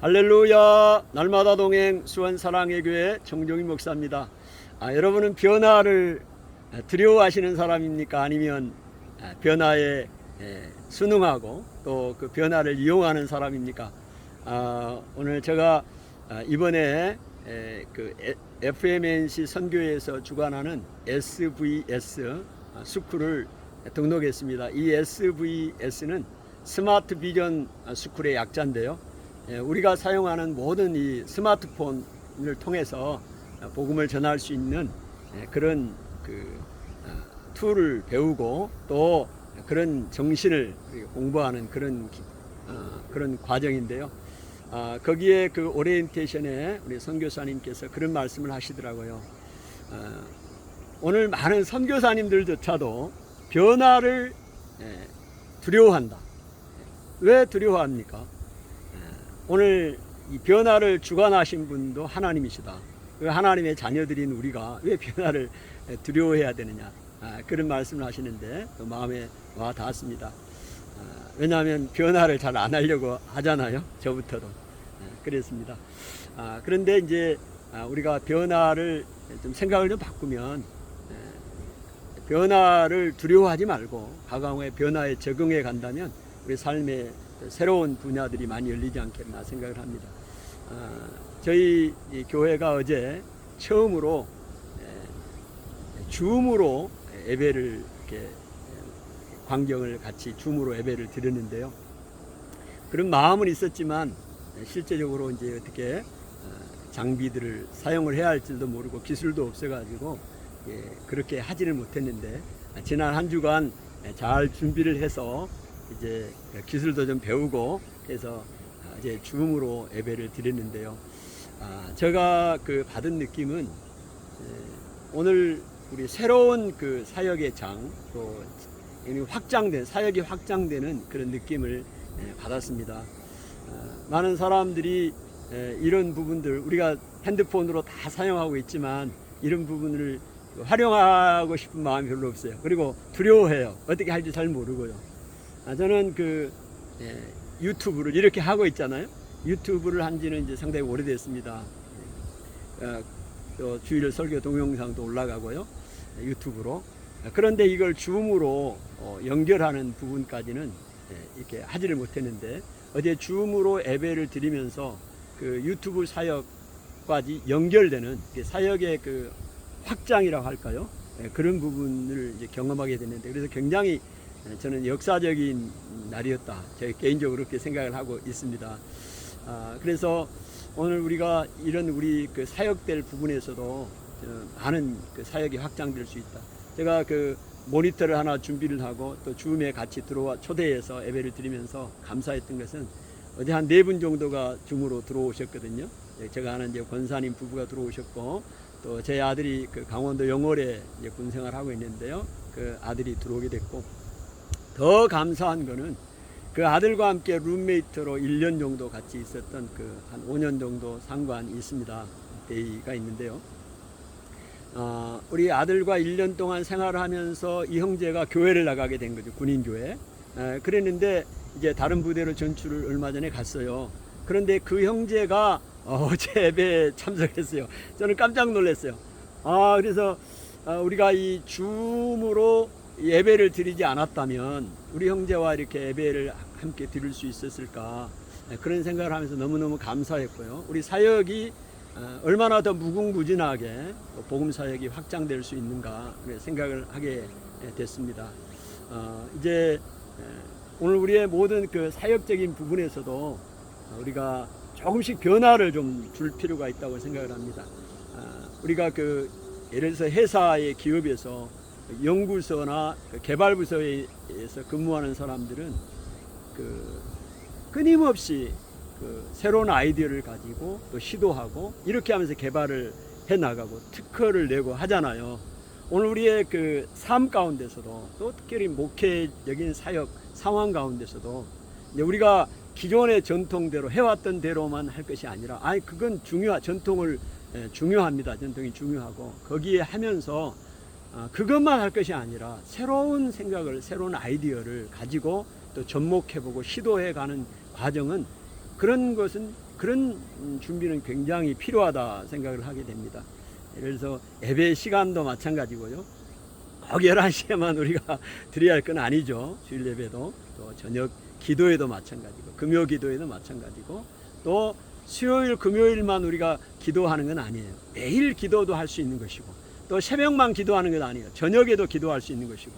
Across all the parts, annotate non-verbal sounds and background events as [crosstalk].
할렐루야 날마다 동행 수원 사랑의 교회 정종인 목사입니다. 아, 여러분은 변화를 두려워하시는 사람입니까? 아니면 아, 변화에 에, 순응하고 또 그 변화를 이용하는 사람입니까? 아, 오늘 제가 아, 이번에 에, 그 에- FMNC 선교회에서 주관하는 SVS 아, 스쿨을 등록했습니다. 이 SVS는 스마트 비전 스쿨의 약자인데요. 예, 우리가 사용하는 모든 이 스마트폰을 통해서 복음을 전할 수 있는 예, 그런 그 아, 툴을 배우고 또 그런 정신을 공부하는 그런 기- 아, 그런 과정인데요. 아, 거기에 그 오리엔테이션에 우리 선교사님께서 그런 말씀을 하시더라고요. 아, 오늘 많은 선교사님들조차도 변화를 예, 두려워한다. 왜 두려워합니까? 예, 오늘 이 변화를 주관하신 분도 하나님이시다. 그 하나님의 자녀들인 우리가 왜 변화를 두려워해야 되느냐? 아, 그런 말씀을 하시는데 또 마음에 와 닿았습니다. 아, 왜냐하면 변화를 잘 안 하려고 하잖아요. 저부터도 아, 그랬습니다. 아, 그런데 이제 아, 우리가 변화를 좀 생각을 좀 바꾸면 에, 변화를 두려워하지 말고 과거의 변화에 적응해 간다면 우리 삶의 새로운 분야들이 많이 열리지 않겠나 생각을 합니다. 아, 저희 이 교회가 어제 처음으로 에, 줌으로 예배를 이렇게 에, 광경을 같이 줌으로 예배를 드렸는데요. 그런 마음은 있었지만 실제적으로 이제 어떻게 어, 장비들을 사용을 해야 할지도 모르고 기술도 없어가지고 예, 그렇게 하지를 못했는데 아, 지난 한 주간 잘 준비를 해서 이제 기술도 좀 배우고 해서 아, 이제 줌으로 예배를 드렸는데요. 아, 제가 그 받은 느낌은 예, 오늘 우리 새로운 그 사역의 장, 또 확장된 사역이 확장되는 그런 느낌을 예, 받았습니다. 어, 많은 사람들이 에, 이런 부분들 우리가 핸드폰으로 다 사용하고 있지만 이런 부분을 활용하고 싶은 마음이 별로 없어요. 그리고 두려워해요. 어떻게 할지 잘 모르고요. 아, 저는 그 예, 유튜브를 이렇게 하고 있잖아요. 유튜브를 한 지는 이제 상당히 오래됐습니다. 어, 또 주일 설교 동영상도 올라가고요. 유튜브로. 아, 그런데 이걸 줌으로 어, 연결하는 부분까지는 예, 이렇게 하지를 못했는데 어제 줌으로 예배를 드리면서 그 유튜브 사역까지 연결되는 그 사역의 그 확장이라고 할까요? 예, 그런 부분을 이제 경험하게 됐는데 그래서 굉장히 예, 저는 역사적인 날이었다. 제 개인적으로 그렇게 생각을 하고 있습니다. 아, 그래서 오늘 우리가 이런 우리 그 사역될 부분에서도 어, 많은 그 사역이 확장될 수 있다. 제가 그 모니터를 하나 준비를 하고 또 줌에 같이 들어와 초대해서 예배를 드리면서 감사했던 것은 어제 한 네 분 정도가 줌으로 들어오셨거든요. 예, 제가 아는 이제 권사님 부부가 들어오셨고 또 제 아들이 그 강원도 영월에 이제 군 생활 하고 있는데요. 그 아들이 들어오게 됐고 더 감사한 거는 그 아들과 함께 룸메이트로 1년 정도 같이 있었던 그 한 5년 정도 상관이 있습니다. 데이가 있는데요. 어, 우리 아들과 1년 동안 생활을 하면서 이 형제가 교회를 나가게 된 거죠. 군인교회. 에, 그랬는데 이제 다른 부대로 전출을 얼마 전에 갔어요. 그런데 그 형제가 어제 예배에 참석했어요. 저는 깜짝 놀랐어요. 아, 그래서 어, 우리가 이 줌으로 예배를 드리지 않았다면 우리 형제와 이렇게 예배를 함께 드릴 수 있었을까 에, 그런 생각을 하면서 너무너무 감사했고요. 우리 사역이 어, 얼마나 더 무궁무진하게 복음 사역이 확장될 수 있는가 생각을 하게 됐습니다. 어, 이제 에, 오늘 우리의 모든 그 사역적인 부분에서도 우리가 조금씩 변화를 좀 줄 필요가 있다고 생각을 합니다. 아, 우리가 그 예를 들어서 회사의 기업에서 연구소나 그 개발부서에서 근무하는 사람들은 그 끊임없이 그 새로운 아이디어를 가지고 또 시도하고 이렇게 하면서 개발을 해 나가고 특허를 내고 하잖아요. 오늘 우리의 그 삶 가운데서도 또 특별히 목회적인 사역 상황 가운데서도 우리가 기존의 전통대로 해왔던 대로만 할 것이 아니라 아니 그건 중요한 전통을 예, 중요합니다. 전통이 중요하고 거기에 하면서 아, 그것만 할 것이 아니라 새로운 생각을 새로운 아이디어를 가지고 또 접목해보고 시도해가는 과정은 그런 것은 그런 음, 준비는 굉장히 필요하다 생각을 하게 됩니다. 그래서 예배 시간도 마찬가지고요. 꼭 11시에만 [laughs] 우리가 드려야 할 건 아니죠. 주일 예배도 또 저녁 기도에도 마찬가지고 금요 기도에도 마찬가지고 또 수요일 금요일만 우리가 기도하는 건 아니에요. 매일 기도도 할 수 있는 것이고 또 새벽만 기도하는 건 아니에요. 저녁에도 기도할 수 있는 것이고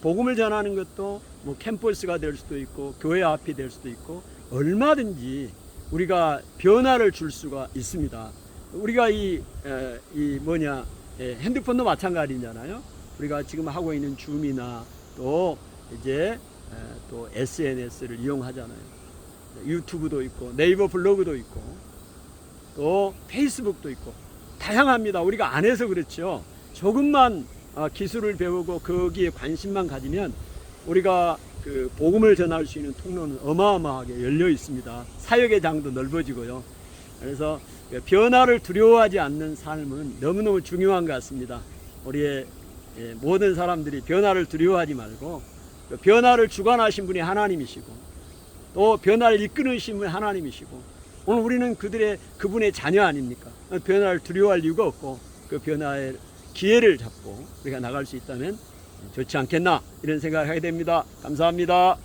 복음을 전하는 것도 뭐 캠퍼스가 될 수도 있고 교회 앞이 될 수도 있고 얼마든지 우리가 변화를 줄 수가 있습니다. 우리가 이, 에, 이 뭐냐 에, 핸드폰도 마찬가지잖아요. 우리가 지금 하고 있는 줌이나 또 이제 에, 또 SNS를 이용하잖아요. 유튜브도 있고 네이버 블로그도 있고 또 페이스북도 있고 다양합니다. 우리가 안 해서 그렇죠. 조금만 어, 기술을 배우고 거기에 관심만 가지면 우리가 그 복음을 전할 수 있는 통로는 어마어마하게 열려 있습니다. 사역의 장도 넓어지고요. 그래서 그 변화를 두려워하지 않는 삶은 너무너무 중요한 것 같습니다. 우리의 예, 모든 사람들이 변화를 두려워하지 말고 그 변화를 주관하신 분이 하나님이시고 또 변화를 이끄는 분이 하나님이시고 오늘 우리는 그들의 그분의 자녀 아닙니까? 변화를 두려워할 이유가 없고 그 변화의 기회를 잡고 우리가 나갈 수 있다면 좋지 않겠나 이런 생각을 하게 됩니다. 감사합니다.